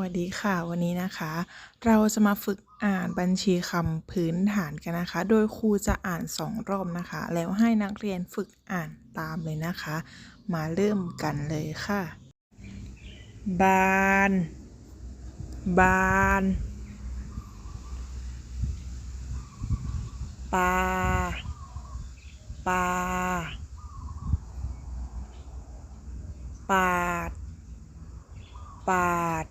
วัสดีค่ะวันนี้นะคะ เราจะมาฝึกอ่านบัญชีคำพื้นฐานกันนะคะ โดยครูจะอ่านสองรอบนะคะ แล้วให้นักเรียนฝึกอ่านตามเลยนะคะ มาเริ่มกันเลยค่ะ บาน บาน ปลา ปลา ปาด ปาด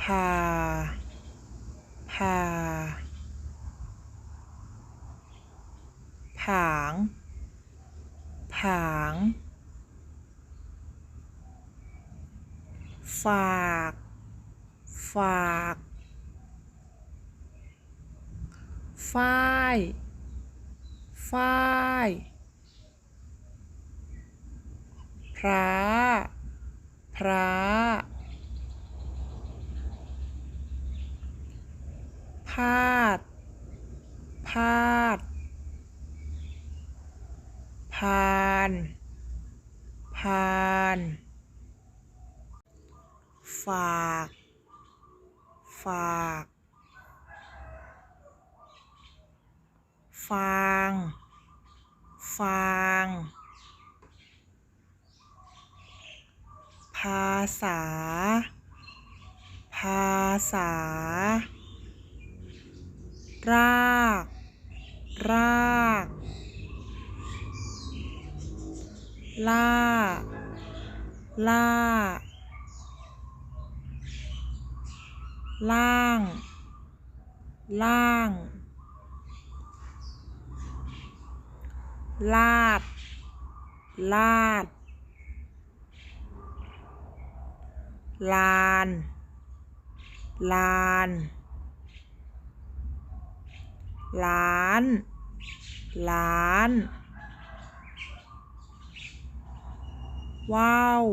พา พา ผาง ผาง ฝาก ฝากฝ้ายฝ้ายพระพระพาด พาด พาน พาน ฝาก ฝาก ฟาง ฟาง ภาษา ภาษา ราก ราก ล่า ล่า ล่าง ล่าง ลาด ลาด ลาน ลาน ล้าน ล้านาว ว้าว